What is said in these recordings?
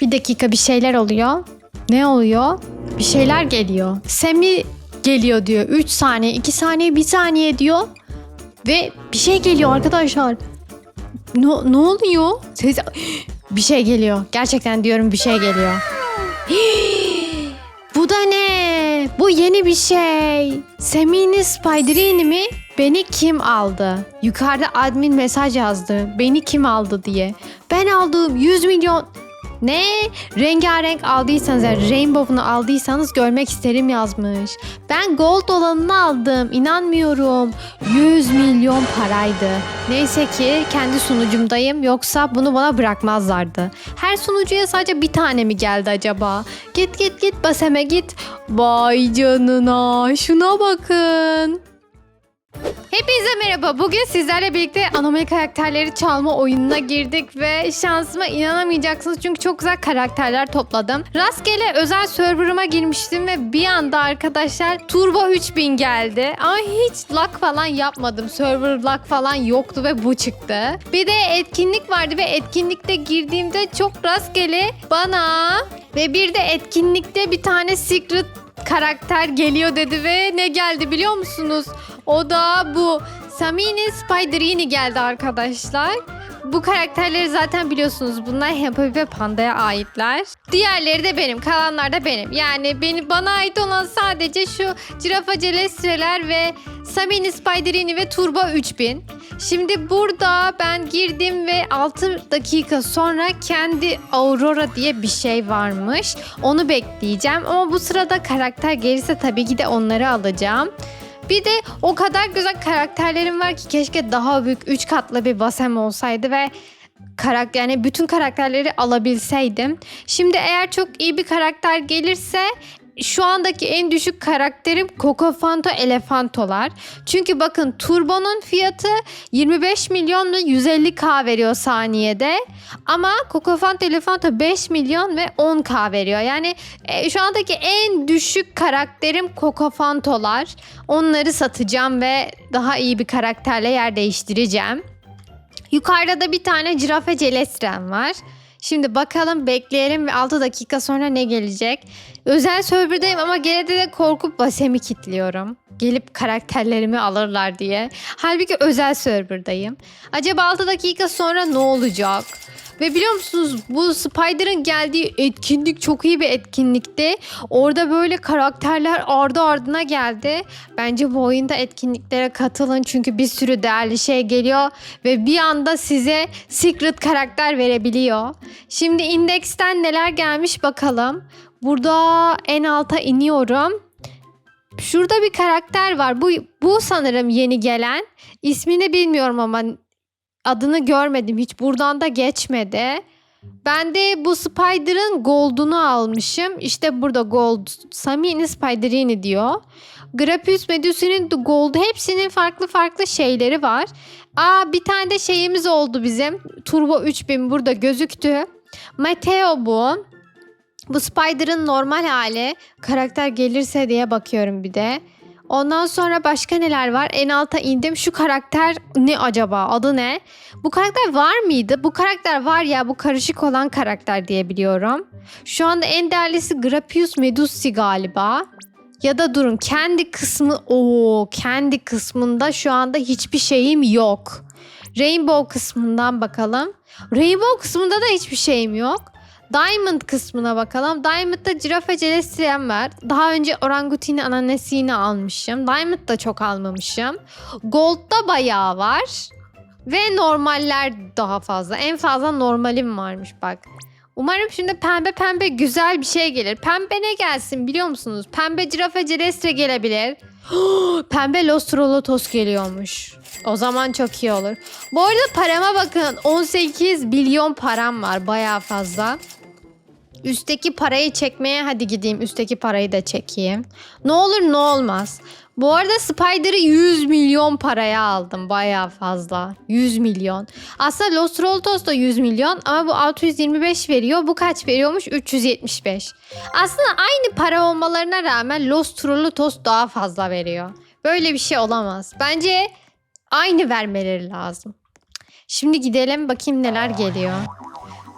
Bir dakika bir şeyler oluyor. Ne oluyor? Bir şeyler geliyor. Semi geliyor diyor. 3 saniye, 2 saniye, 1 saniye diyor. Ve bir şey geliyor arkadaşlar. Ne, ne oluyor? Ses... Bir şey geliyor. Gerçekten diyorum bir şey geliyor. Bu da ne? Bu yeni bir şey. Semih'in Spiderini mi? Beni kim aldı? Yukarıda admin mesaj yazdı. Beni kim aldı diye. Ben aldım 100 milyon. Ne? Rengarenk aldıysanız yani Rainbow'unu aldıysanız görmek isterim yazmış. Ben gold olanını aldım. İnanmıyorum. 100 milyon paraydı. Neyse ki kendi sunucumdayım yoksa bunu bana bırakmazlardı. Her sunucuya sadece bir tane mi geldi acaba? Git git git baseme git. Vay canına şuna bakın. Hepinize merhaba. Bugün sizlerle birlikte anomali karakterleri çalma oyununa girdik ve şansıma inanamayacaksınız çünkü çok güzel karakterler topladım. Rastgele özel serverıma girmiştim ve bir anda arkadaşlar Turbo 3000 geldi. Ama hiç luck falan yapmadım. Server luck falan yoktu ve bu çıktı. Bir de etkinlik vardı ve etkinlikte girdiğimde çok rastgele bana ve bir de etkinlikte bir tane secret karakter geliyor dedi ve ne geldi biliyor musunuz? O da bu Samini Spiderini geldi arkadaşlar. Bu karakterleri zaten biliyorsunuz. Bunlar Happy ve Panda'ya aitler. Diğerleri de benim. Kalanlar da benim. Yani beni bana ait olan sadece şu Cirafa Celestreler ve Samini Spiderini ve Turbo 3000. Şimdi burada ben girdim ve 6 dakika sonra kendi Aurora diye bir şey varmış. Onu bekleyeceğim ama bu sırada karakter gelirse tabii ki de onları alacağım. Bir de o kadar güzel karakterlerim var ki keşke daha büyük 3 katlı bir basem olsaydı ve karakter yani bütün karakterleri alabilseydim. Şimdi eğer çok iyi bir karakter gelirse şu andaki en düşük karakterim Cocofanto Elefantolar. Çünkü bakın Turbo'nun fiyatı 25 milyon ve 150k veriyor saniyede. Ama Cocofanto Elefanto 5 milyon ve 10k veriyor. Yani e, şu andaki en düşük karakterim Cocofantolar. Onları satacağım ve daha iyi bir karakterle yer değiştireceğim. Yukarıda da bir tane Cirafe Celestren var. Şimdi bakalım bekleyelim ve 6 dakika sonra ne gelecek. Özel serverdayım ama gene de, korkup basemi kilitliyorum. Gelip karakterlerimi alırlar diye. Halbuki özel serverdayım. Acaba 6 dakika sonra ne olacak? Ve biliyor musunuz bu Spider'ın geldiği etkinlik çok iyi bir etkinlikti. Orada böyle karakterler ardı ardına geldi. Bence bu oyunda etkinliklere katılın çünkü bir sürü değerli şey geliyor ve bir anda size secret karakter verebiliyor. Şimdi indeksten neler gelmiş bakalım. Burada en alta iniyorum. Şurada bir karakter var. Bu bu sanırım yeni gelen. İsmini bilmiyorum ama adını görmedim. Hiç buradan da geçmedi. Ben de bu Spider'ın Gold'unu almışım. İşte burada Gold. Samini Spiderini diyor. Grapus Medusa'nın da Gold. Hepsinin farklı farklı şeyleri var. Aa bir tane de şeyimiz oldu bizim. Turbo 3000 burada gözüktü. Mateo bu. Bu Spider'ın normal hali. Karakter gelirse diye bakıyorum bir de. Ondan sonra başka neler var? En alta indim. Şu karakter ne acaba? Adı ne? Bu karakter var mıydı? Bu karakter var ya bu karışık olan karakter diye biliyorum. Şu anda en değerlisi Grappius Medusi galiba. Ya da durun kendi kısmı o kendi kısmında şu anda hiçbir şeyim yok. Rainbow kısmından bakalım. Rainbow kısmında da hiçbir şeyim yok. Diamond kısmına bakalım. Diamond'da Cirafa Celestian var. Daha önce Orangutini Ananesi'ni almışım. Diamond'da çok almamışım. Gold'da bayağı var. Ve normaller daha fazla. En fazla normalim varmış bak. Umarım şimdi pembe pembe güzel bir şey gelir. Pembe ne gelsin biliyor musunuz? Pembe Cirafa Celestia gelebilir. pembe Lostrolotos geliyormuş. O zaman çok iyi olur. Bu arada parama bakın. 18 milyon param var. Bayağı fazla. Üstteki parayı çekmeye hadi gideyim. Üstteki parayı da çekeyim. Ne olur ne olmaz. Bu arada Spider'ı 100 milyon paraya aldım. Bayağı fazla. 100 milyon. Aslında Los Roltos da 100 milyon ama bu 625 veriyor. Bu kaç veriyormuş? 375. Aslında aynı para olmalarına rağmen Los Trollotos daha fazla veriyor. Böyle bir şey olamaz. Bence aynı vermeleri lazım. Şimdi gidelim bakayım neler geliyor.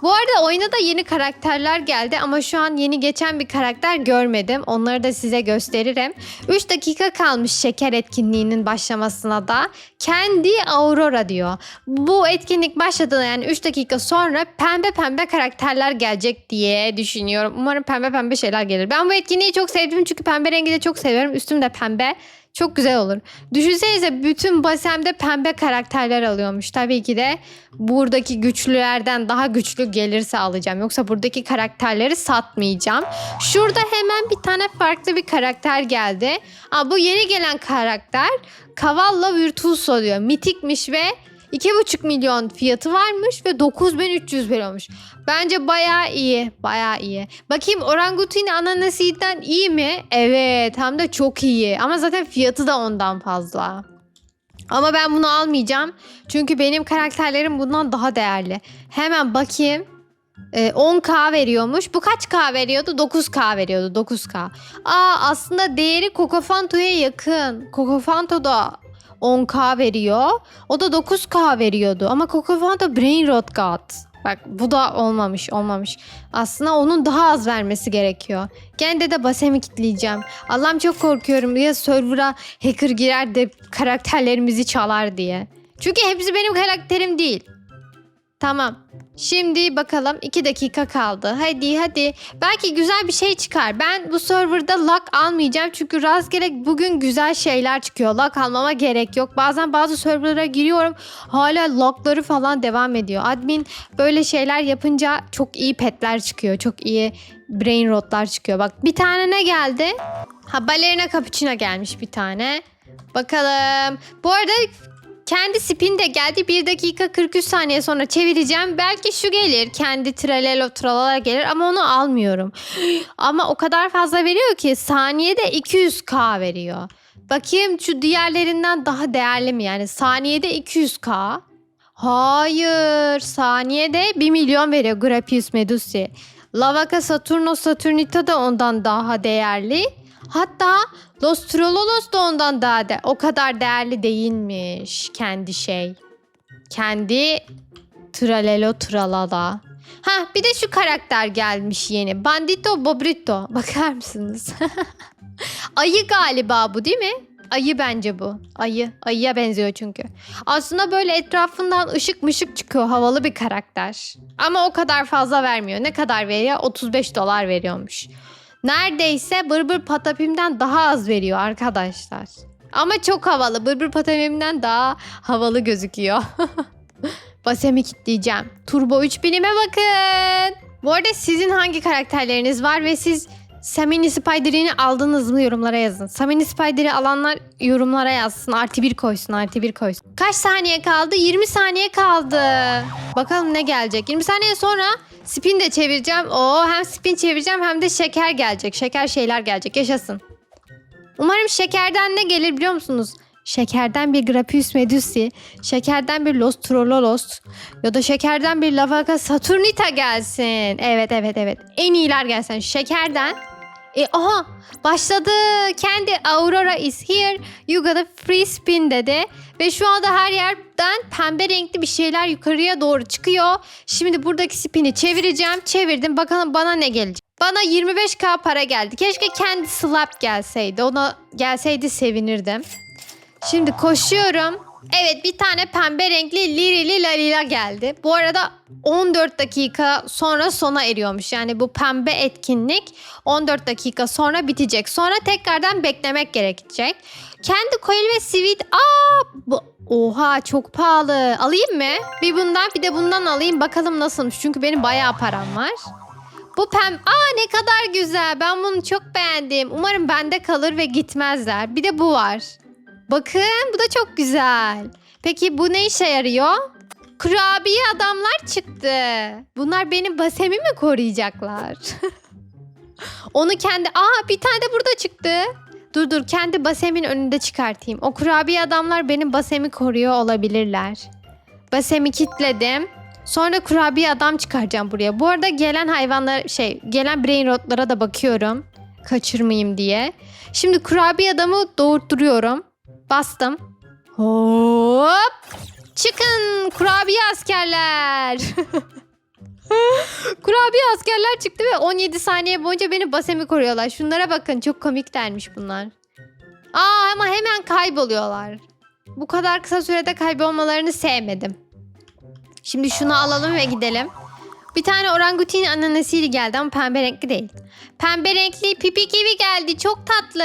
Bu arada oyuna da yeni karakterler geldi ama şu an yeni geçen bir karakter görmedim. Onları da size gösteririm. 3 dakika kalmış şeker etkinliğinin başlamasına da. Kendi Aurora diyor. Bu etkinlik başladığında yani 3 dakika sonra pembe pembe karakterler gelecek diye düşünüyorum. Umarım pembe pembe şeyler gelir. Ben bu etkinliği çok sevdim çünkü pembe rengi de çok seviyorum. Üstüm de pembe. Çok güzel olur. Düşünsenize bütün basemde pembe karakterler alıyormuş. Tabii ki de buradaki güçlülerden daha güçlü gelirse alacağım. Yoksa buradaki karakterleri satmayacağım. Şurada hemen bir tane farklı bir karakter geldi. Aa, bu yeni gelen karakter Cavallo Virtuoso diyor. Mitikmiş ve 2,5 milyon fiyatı varmış ve 9300 veriyormuş. Bence bayağı iyi. Bayağı iyi. Bakayım orangutini ananasiden iyi mi? Evet hem de çok iyi. Ama zaten fiyatı da ondan fazla. Ama ben bunu almayacağım. Çünkü benim karakterlerim bundan daha değerli. Hemen bakayım. Ee, 10k veriyormuş. Bu kaç k veriyordu? 9k veriyordu. 9k. Aa aslında değeri Cocofanto'ya yakın. Cocofanto da 10k veriyor. O da 9k veriyordu. Ama Cocofanto Brain Rot God. Bak bu da olmamış olmamış. Aslında onun daha az vermesi gerekiyor. Gene de basemi kitleyeceğim. Allah'ım çok korkuyorum ya server'a hacker girer de karakterlerimizi çalar diye. Çünkü hepsi benim karakterim değil. Tamam. Şimdi bakalım 2 dakika kaldı. Hadi hadi. Belki güzel bir şey çıkar. Ben bu serverda lock almayacağım. Çünkü rastgele bugün güzel şeyler çıkıyor. Lock almama gerek yok. Bazen bazı serverlara giriyorum. Hala lockları falan devam ediyor. Admin böyle şeyler yapınca çok iyi petler çıkıyor. Çok iyi brain rotlar çıkıyor. Bak bir tane ne geldi? Ha balerina cappuccino gelmiş bir tane. Bakalım. Bu arada kendi spin de geldi. 1 dakika 43 saniye sonra çevireceğim. Belki şu gelir. Kendi tralelo tralala gelir ama onu almıyorum. ama o kadar fazla veriyor ki saniyede 200k veriyor. Bakayım şu diğerlerinden daha değerli mi? Yani saniyede 200k. Hayır. Saniyede 1 milyon veriyor Grapius medusi. Lavaca Saturno Saturnita da ondan daha değerli. Hatta Los Trololos da ondan daha de o kadar değerli değilmiş kendi şey. Kendi Tralelo Tralala. Ha bir de şu karakter gelmiş yeni. Bandito Bobrito. Bakar mısınız? Ayı galiba bu değil mi? Ayı bence bu. Ayı. Ayıya benziyor çünkü. Aslında böyle etrafından ışık mışık çıkıyor. Havalı bir karakter. Ama o kadar fazla vermiyor. Ne kadar veriyor? 35 dolar veriyormuş. Neredeyse Bırbır Patapim'den daha az veriyor arkadaşlar. Ama çok havalı. Bırbır Patapim'den daha havalı gözüküyor. Basemi kitleyeceğim. Turbo 3000'ime bakın. Bu arada sizin hangi karakterleriniz var ve siz Samini Spider'ini aldınız mı yorumlara yazın. Samini Spider'i alanlar yorumlara yazsın. Artı bir koysun artı bir koysun. Kaç saniye kaldı? 20 saniye kaldı. Bakalım ne gelecek. 20 saniye sonra spin de çevireceğim. Oo hem spin çevireceğim hem de şeker gelecek. Şeker şeyler gelecek. Yaşasın. Umarım şekerden ne gelir biliyor musunuz? Şekerden bir Grapius medusi, şekerden bir Los Trollolos ya da şekerden bir Lavaca Saturnita gelsin. Evet evet evet. En iyiler gelsin. Şekerden. E aha başladı. Kendi Aurora is here. You got a free spin dedi. Ve şu anda her yerden pembe renkli bir şeyler yukarıya doğru çıkıyor. Şimdi buradaki spini çevireceğim. Çevirdim. Bakalım bana ne gelecek. Bana 25k para geldi. Keşke kendi slap gelseydi. Ona gelseydi sevinirdim. Şimdi koşuyorum. Evet bir tane pembe renkli lirili lalila geldi. Bu arada 14 dakika sonra sona eriyormuş. Yani bu pembe etkinlik 14 dakika sonra bitecek. Sonra tekrardan beklemek gerekecek. Kendi coil ve sweet. Aa bu Oha çok pahalı. Alayım mı? Bir bundan bir de bundan alayım. Bakalım nasılmış. Çünkü benim bayağı param var. Bu pem... Aa ne kadar güzel. Ben bunu çok beğendim. Umarım bende kalır ve gitmezler. Bir de bu var. Bakın bu da çok güzel. Peki bu ne işe yarıyor? Kurabiye adamlar çıktı. Bunlar benim basemi mi koruyacaklar? Onu kendi... Aa bir tane de burada çıktı. Dur dur kendi basemin önünde çıkartayım. O kurabiye adamlar benim basemi koruyor olabilirler. Basemi kitledim. Sonra kurabiye adam çıkaracağım buraya. Bu arada gelen hayvanlar şey gelen brain rotlara da bakıyorum. Kaçırmayayım diye. Şimdi kurabiye adamı doğurtturuyorum. Bastım. Hop. Çıkın kurabiye askerler. Kurabiye askerler çıktı ve 17 saniye boyunca beni basemi koruyorlar. Şunlara bakın çok komiklermiş bunlar. Aa ama hemen kayboluyorlar. Bu kadar kısa sürede kaybolmalarını sevmedim. Şimdi şunu alalım ve gidelim. Bir tane orangutin ananasıyla geldi ama pembe renkli değil. Pembe renkli pipi kivi geldi. Çok tatlı.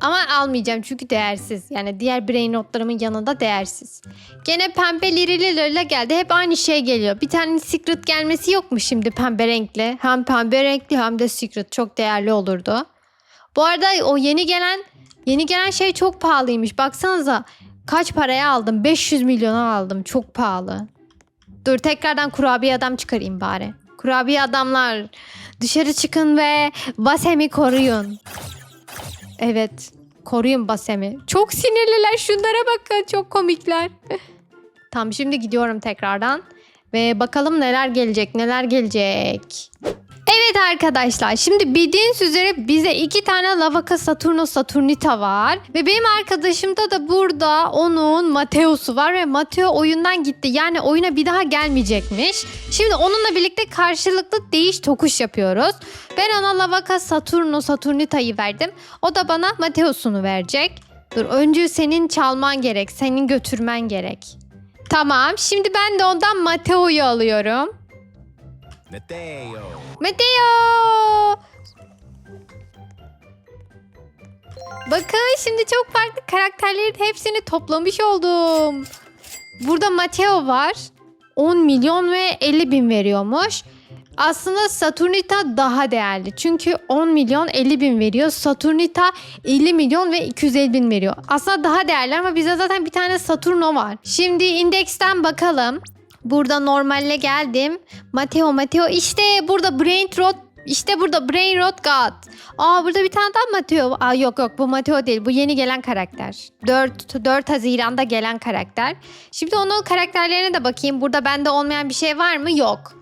Ama almayacağım çünkü değersiz. Yani diğer brain notlarımın yanında değersiz. Gene pembe lirililerle geldi. Hep aynı şey geliyor. Bir tane secret gelmesi yok mu şimdi pembe renkli? Hem pembe renkli hem de secret. Çok değerli olurdu. Bu arada o yeni gelen yeni gelen şey çok pahalıymış. Baksanıza kaç paraya aldım? 500 milyona aldım. Çok pahalı. Dur tekrardan kurabiye adam çıkarayım bari. Kurabiye adamlar dışarı çıkın ve Basem'i koruyun. Evet koruyun Basem'i. Çok sinirliler şunlara bakın çok komikler. Tamam şimdi gidiyorum tekrardan. Ve bakalım neler gelecek neler gelecek. Evet arkadaşlar şimdi bildiğiniz üzere bize iki tane Lavaka Saturno Saturnita var. Ve benim arkadaşımda da burada onun Mateo'su var ve Mateo oyundan gitti. Yani oyuna bir daha gelmeyecekmiş. Şimdi onunla birlikte karşılıklı değiş tokuş yapıyoruz. Ben ona Lavaka Saturno Saturnita'yı verdim. O da bana Mateo'sunu verecek. Dur önce senin çalman gerek, senin götürmen gerek. Tamam şimdi ben de ondan Mateo'yu alıyorum. Mateo. Mateo! Bakın şimdi çok farklı karakterlerin hepsini toplamış oldum. Burada Mateo var. 10 milyon ve 50 bin veriyormuş. Aslında Saturnita daha değerli. Çünkü 10 milyon 50 bin veriyor. Saturnita 50 milyon ve 250 bin veriyor. Aslında daha değerli ama bize zaten bir tane Saturno var. Şimdi indeksten bakalım. Burada normalle geldim. Mateo Mateo işte burada Brain Rot işte burada Brain Rot God. Aa burada bir tane daha Mateo. Aa yok yok bu Mateo değil. Bu yeni gelen karakter. 4 4 Haziran'da gelen karakter. Şimdi onun karakterlerine de bakayım. Burada bende olmayan bir şey var mı? Yok.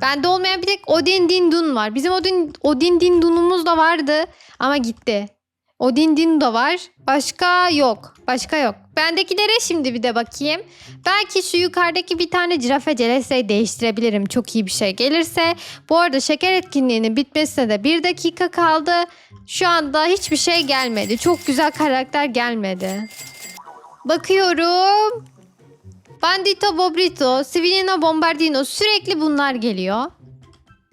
Bende olmayan bir tek Odin Dindun var. Bizim Odin Odin Dindun'umuz da vardı ama gitti. Odin Din da var. Başka yok. Başka yok. Bendekilere şimdi bir de bakayım. Belki şu yukarıdaki bir tane cirafe celesteyi değiştirebilirim. Çok iyi bir şey gelirse. Bu arada şeker etkinliğinin bitmesine de bir dakika kaldı. Şu anda hiçbir şey gelmedi. Çok güzel karakter gelmedi. Bakıyorum. Bandito Bobrito, Civilino Bombardino sürekli bunlar geliyor.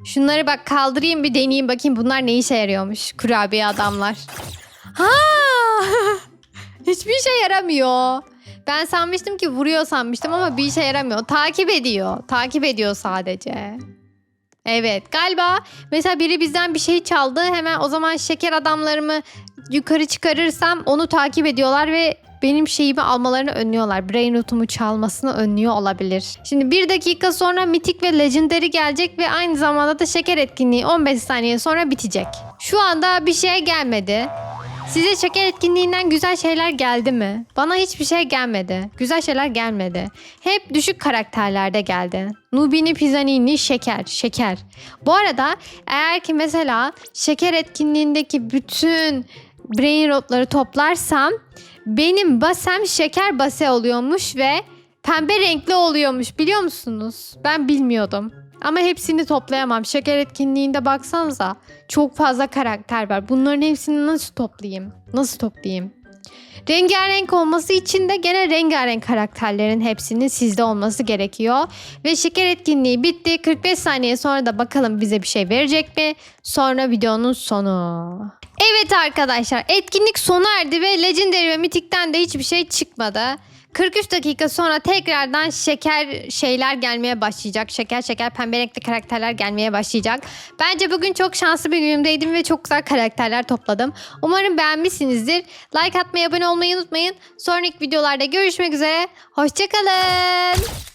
Şunları bak kaldırayım bir deneyeyim bakayım bunlar ne işe yarıyormuş. Kurabiye adamlar. Ha! Hiçbir işe yaramıyor. Ben sanmıştım ki vuruyor sanmıştım ama bir işe yaramıyor. Takip ediyor. Takip ediyor sadece. Evet galiba mesela biri bizden bir şey çaldı hemen o zaman şeker adamlarımı yukarı çıkarırsam onu takip ediyorlar ve benim şeyimi almalarını önlüyorlar. Brain rotumu çalmasını önlüyor olabilir. Şimdi bir dakika sonra mitik ve legendary gelecek ve aynı zamanda da şeker etkinliği 15 saniye sonra bitecek. Şu anda bir şey gelmedi. Size şeker etkinliğinden güzel şeyler geldi mi? Bana hiçbir şey gelmedi. Güzel şeyler gelmedi. Hep düşük karakterlerde geldi. Nubini Pizzanini şeker, şeker. Bu arada eğer ki mesela şeker etkinliğindeki bütün brain rotları toplarsam benim basem şeker base oluyormuş ve pembe renkli oluyormuş biliyor musunuz? Ben bilmiyordum. Ama hepsini toplayamam. Şeker etkinliğinde baksanıza. Çok fazla karakter var. Bunların hepsini nasıl toplayayım? Nasıl toplayayım? Rengarenk olması için de gene rengarenk karakterlerin hepsinin sizde olması gerekiyor. Ve şeker etkinliği bitti. 45 saniye sonra da bakalım bize bir şey verecek mi? Sonra videonun sonu. Evet arkadaşlar etkinlik sona erdi ve Legendary ve Mythic'ten de hiçbir şey çıkmadı. 43 dakika sonra tekrardan şeker şeyler gelmeye başlayacak. Şeker şeker pembe renkli karakterler gelmeye başlayacak. Bence bugün çok şanslı bir günümdeydim ve çok güzel karakterler topladım. Umarım beğenmişsinizdir. Like atmayı, abone olmayı unutmayın. Sonraki videolarda görüşmek üzere. Hoşçakalın.